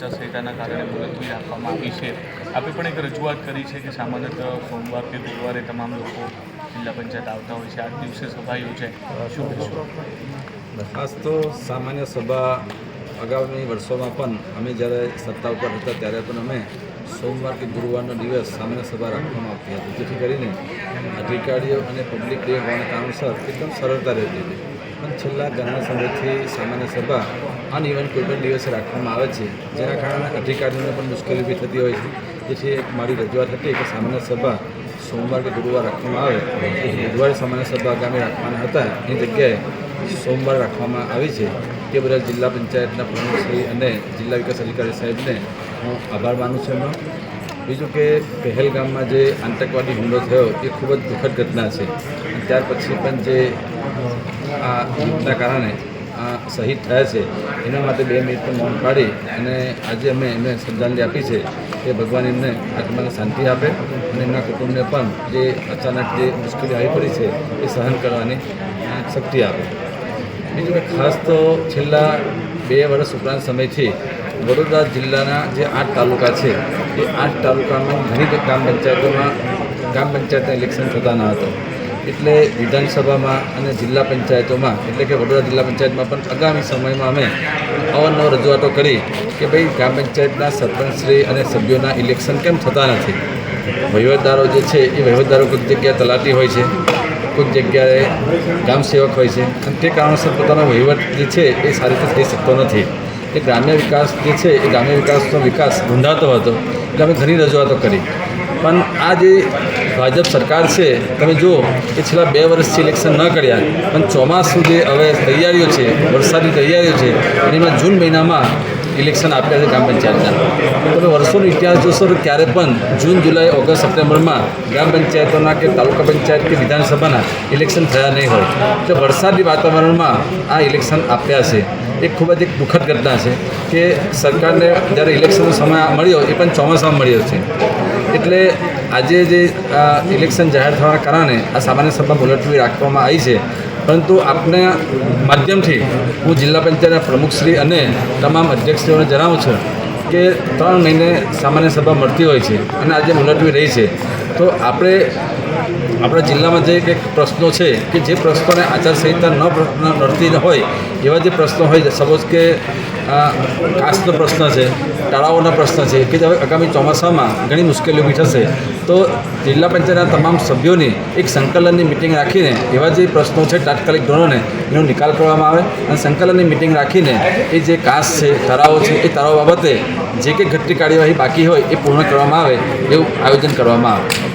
આચારસંહિતાના કારણે મુલતવી રાખવામાં આવી છે. આપણે પણ એક રજૂઆત કરી છે કે સામાન્યતઃ સોમવાર કે ગુરુવારે તમામ લોકો જિલ્લા પંચાયત આવતા હોય છે. આ દિવસે સભા યોજાય. શું કહેશો? ખાસ તો સામાન્ય સભા અગાઉની વર્ષોમાં પણ અમે જ્યારે સત્તા ઉપર હતા ત્યારે પણ અમે સોમવાર કે ગુરુવારનો દિવસ સામાન્ય સભા રાખવામાં આવતી હતી. જેથી કરીને અધિકારીઓ અને પબ્લિક ડે હોવાના કારણસર એકદમ સરળતા રહેતી હતી. પણ છેલ્લા ઘણા સમયથી સામાન્ય સભા અનઇવન કોઈ પણ દિવસે રાખવામાં આવે છે, જેના કારણે અધિકારીઓને પણ મુશ્કેલી ઊભી થતી હોય છે. જેથી એક મારી રજૂઆત હતી કે સામાન્ય સભા સોમવાર કે ગુરુવાર રાખવામાં આવે. બુધવારે સામાન્ય સભા આગામી રાખવાના હતા. એ જગ્યાએ સોમવાર રાખવામાં આવી છે. તે બધા જિલ્લા પંચાયતના પ્રમુખશ્રી અને જિલ્લા વિકાસ અધિકારી સાહેબને હું આભાર માનું છું એમનો. બીજું કે પહેલગામમાં જે આતંકવાદી હુમલો થયો, એ ખૂબ જ દુઃખદ ઘટના છે. ત્યાર પછી પણ જે આ યુદ્ધના કારણે આ શહીદ થયા છે, એના માટે બે મિનિટનું મૌન પાડી અને આજે અમે એમને શ્રદ્ધાંજલિ આપી છે કે ભગવાન એમને આત્માને શાંતિ આપે અને એમના કુટુંબને પણ જે અચાનક જે મુશ્કેલી આવી પડી છે, એ સહન કરવાની શક્તિ આપે. બીજું કે ખાસ તો છેલ્લા બે વર્ષ ઉપરાંત સમયથી વડોદરા જિલ્લાના જે આઠ તાલુકા છે, એ આઠ તાલુકામાં ઘણી ગ્રામ પંચાયતોમાં ગ્રામ પંચાયતના ઇલેક્શન થતા ન હતા. એટલે વિધાનસભામાં અને જિલ્લા પંચાયતોમાં, એટલે કે વડોદરા જિલ્લા પંચાયતમાં પણ આગામી સમયમાં અમે અવારનવાર રજૂઆતો કરી કે ભાઈ ગ્રામ પંચાયતના સરપંચશ્રી અને સભ્યોના ઇલેક્શન કેમ થતા નથી? વહીવટદારો જે છે, એ વહીવટદારો કોઈક જગ્યાએ તલાટી હોય છે, કોઈક જગ્યાએ ગ્રામ હોય છે, અને તે કારણસર પોતાનો વહીવટ જે છે, એ સારી રીતે થઈ શકતો નથી. એ ગ્રામ્ય વિકાસ જે છે, એ ગ્રામ્ય વિકાસનો વિકાસ રૂંધાતો હતો. એટલે અમે ઘણી રજૂઆતો કરી. પણ આ જે ભાજપ સરકાર છે, તમે જુઓ કે છેલ્લા બે વર્ષથી ઇલેક્શન ન કર્યા. પણ ચોમાસું જે હવે તૈયારીઓ છે, વરસાદની તૈયારીઓ છે એમાં જૂન મહિનામાં ઇલેક્શન આપ્યા છે ગ્રામ પંચાયતના. તમે વર્ષોનો ઇતિહાસ જોશો તો ક્યારે પણ જૂન, જુલાઈ, ઓગસ્ટ, સપ્ટેમ્બરમાં ગ્રામ પંચાયતોના કે તાલુકા પંચાયત કે વિધાનસભાના ઇલેક્શન થયા નહીં હોય. તો વરસાદી વાતાવરણમાં આ ઇલેક્શન આપ્યા છે. એ ખૂબ જ એક દુઃખદ ઘટના છે કે સરકારને જ્યારે ઇલેક્શનનો સમય મળ્યો, એ પણ ચોમાસામાં મળ્યો છે. એટલે આજે જે ઇલેક્શન જાહેર થવાના કારણે આ સામાન્ય સભા મુલતવી રાખવામાં આવી છે. પરંતુ આપના માધ્યમથી હું જિલ્લા પંચાયતના પ્રમુખશ્રી અને તમામ અધ્યક્ષશ્રીઓને જણાવું છું કે ત્રણ મહિને સામાન્ય સભા મળતી હોય છે અને આજે મુલતવી રહી છે. તો આપણે આપણા જિલ્લામાં જે કંઈક પ્રશ્નો છે કે જે પ્રશ્નોને આચારસંહિતા ન નડતી હોય એવા જે પ્રશ્નો હોય સપોઝ કે કાસ્ટનો પ્રશ્ન છે, તળાવોના પ્રશ્ન છે, કે હવે આગામી ચોમાસામાં ઘણી મુશ્કેલીઓ ઊભી થશે તો જિલ્લા પંચાયતના તમામ સભ્યોની એક સંકલનની મિટિંગ રાખીને એવા જે પ્રશ્નો છે તાત્કાલિક ધોરણે એનો નિકાલ કરવામાં આવે અને સંકલનની મિટિંગ રાખીને એ જે કાસ છે, તળાવો છે, એ તળાવ બાબતે જે કંઈ ઘટતી કાર્યવાહી બાકી હોય એ પૂર્ણ કરવામાં આવે એવું આયોજન કરવામાં આવે.